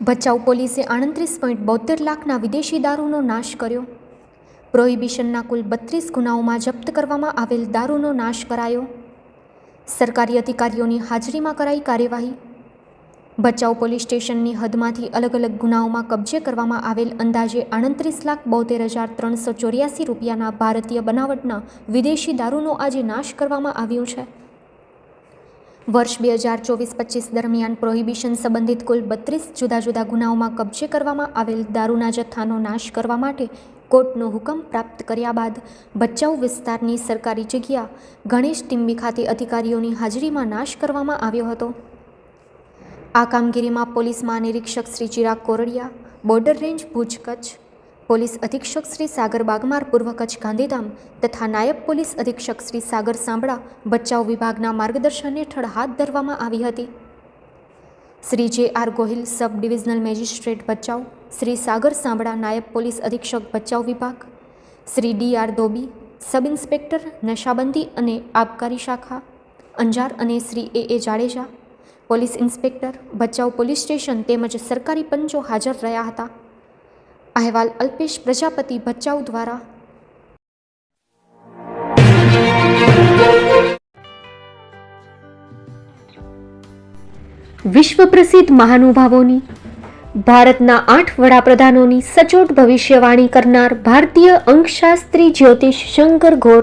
ભચાઉ પોલીસે આડત્રીસ પોઈન્ટ બોતેર લાખના વિદેશી દારૂનો નાશ કર્યો. પ્રોહિબિશનના કુલ બત્રીસ ગુનાઓમાં જપ્ત કરવામાં આવેલ દારૂનો નાશ કરાયો. સરકારી અધિકારીઓની હાજરીમાં કરાઈ કાર્યવાહી. ભચાઉ પોલીસ સ્ટેશનની હદમાંથી અલગ અલગ ગુનાઓમાં કબજે કરવામાં આવેલ અંદાજે આડત્રીસ લાખ બોતેર હજાર ત્રણસો ચોર્યાસી રૂપિયાના ભારતીય બનાવટના વિદેશી દારૂનો આજે નાશ કરવામાં આવ્યો છે. વર્ષ બે હજાર ચોવીસ પચીસ દરમિયાન પ્રોહિબિશન સંબંધિત કુલ બત્રીસ જુદા જુદા ગુનાઓમાં કબજે કરવામાં આવેલ દારૂના જથ્થાનો નાશ કરવા માટે કોર્ટનો હુકમ પ્રાપ્ત કર્યા બાદ ભચાઉ વિસ્તારની સરકારી જગ્યા ગણેશ ટીંબી ખાતે અધિકારીઓની હાજરીમાં નાશ કરવામાં આવ્યો હતો. આ કામગીરીમાં police મહાનિરીક્ષક Shri Chirag Kordia, border range Bhuj Kutch police અધિક્ષક શ્રી સાગર બાગમાર પૂર્વ કચ્છ ગાંધીધામ તથા નાયબ પોલીસ અધિક્ષક શ્રી સાગર સાંભળા બચાવ વિભાગના માર્ગદર્શન હેઠળ હાથ ધરવામાં આવી હતી. Shri J R Gohil sub divisional magistrate Bachau, Shri Sagar Sambhala નાયબ પોલીસ અધિક્ષક બચાવ વિભાગ, Shri D R Dhobi sub inspector, નશાબંધી અને આબકારી શાખા, અંજાર અને Shri A A Jadeja, police inspector Bhachau police station તેમજ સરકારી પંચો હાજર રહ્યા હતા. અહેવાલ અલ્પેશ પ્રજાપતિ ભચાઉ દ્વારા. વિશ્વ પ્રસિદ્ધ મહાનુભાવોની, ભારતના આઠ વડાપ્રધાનોની સચોટ ભવિષ્યવાણી કરનાર ભારતીય અંકશાસ્ત્રી જ્યોતિષ શંકર ઘોર